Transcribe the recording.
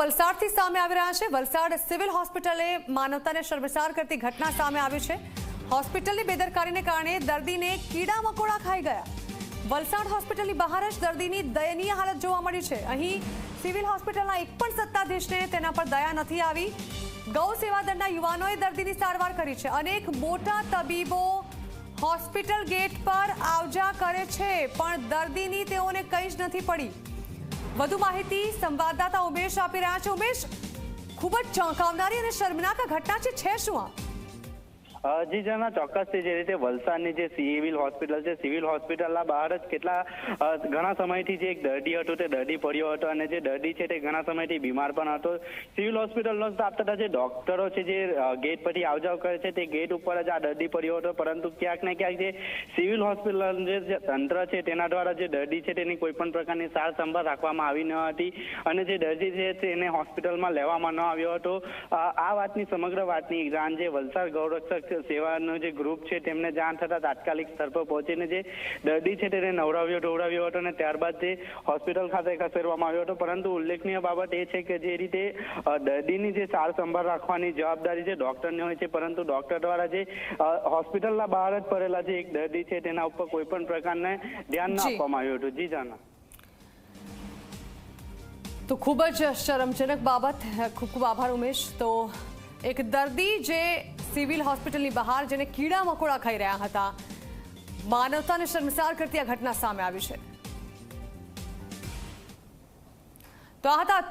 વલસાડથી સામે આવી રહ્યા છે. વલસાડ સિવિલ હોસ્પિટલે માનવતાને શર્મસાર કરતી ઘટના સામે આવી છે. હોસ્પિટલની બેદરકારીને કારણે દર્દીને કીડા મકોડા ખાઈ ગયા. વલસાડ હોસ્પિટલની બહાર જ દર્દીની દયનીય હાલત જોવા મળી છે. અહીં સિવિલ હોસ્પિટલના એક પણ સત્તાધીશને તેના પર દયા નથી આવી. ગૌ સેવા દળના યુવાનોએ દર્દીની સારવાર કરી છે. અનેક મોટા તબીબો હોસ્પિટલ ગેટ પર આવજા કરે છે, પણ દર્દીની તેઓને કંઈ જ નથી પડી. વધુ માહિતી સંવાદદાતા ઉમેશ આપી રહ્યા છે. ઉમેશ, ખૂબ જ ચોંકાવનારી અને શર્મનાક ઘટના છે. શું આ જી જણા ચોક્કસથી જે રીતે વલસાડની જે સિવિલ હોસ્પિટલ છે, સિવિલ હોસ્પિટલના બહાર જ કેટલા ઘણા સમયથી જે એક દર્દી હતો તે દર્દી પડ્યો હતો અને જે દર્દી છે તે ઘણા સમયથી બીમાર પણ હતો. સિવિલ હોસ્પિટલનો સ્ટાફ તથા જે ડોક્ટરો છે જે ગેટ પરથી આવજાવ કરે છે તે ગેટ ઉપર જ આ દર્દી પડ્યો હતો. પરંતુ ક્યાંક ને ક્યાંક જે સિવિલ હોસ્પિટલ જે તંત્ર છે તેના દ્વારા જે દર્દી છે તેની કોઈ પણ પ્રકારની સાર સંભાળ રાખવામાં આવી ન હતી અને જે દર્દી છે તેને હોસ્પિટલમાં લેવામાં ન આવ્યો હતો. આ વાતની સમગ્ર વાતની જાણ જે વલસાડ ગૌરક્ષક સેવાનો જે ગ્રુપ છે તેમને જાણ થતા તાત્કાલિક સ્થળ પર પહોંચીને જે દર્દી છે તેને નવડાવ્યો ઢોળાવ્યો હતો અને ત્યારબાદ તે હોસ્પિટલ ખાતે ખસેડવામાં આવ્યો હતો. પરંતુ ઉલ્લેખનીય બાબત એ છે કે જે રીતે દર્દીની જે સાર સંભાળ રાખવાની જવાબદારી છે ડોક્ટરની હોય છે પરંતુ ડોક્ટર દ્વારા જે હોસ્પિટલના બહાર જ પડેલા જે એક દર્દી છે તેના ઉપર કોઈ પણ પ્રકારને ધ્યાન ના આપવામાં આવ્યું હતું. જી જાના. તો ખૂબ જ શરમજનક બાબત. ખૂબ ખૂબ આભાર ઉમેશ. તો એક દર્દી જે સિવિલ હોસ્પિટલની બહાર જેને કીડા મકોડા ખાઈ રહ્યા હતા, માનવતાને શર્મસાર કરતી આ ઘટના સામે આવી છે. તો આ હતા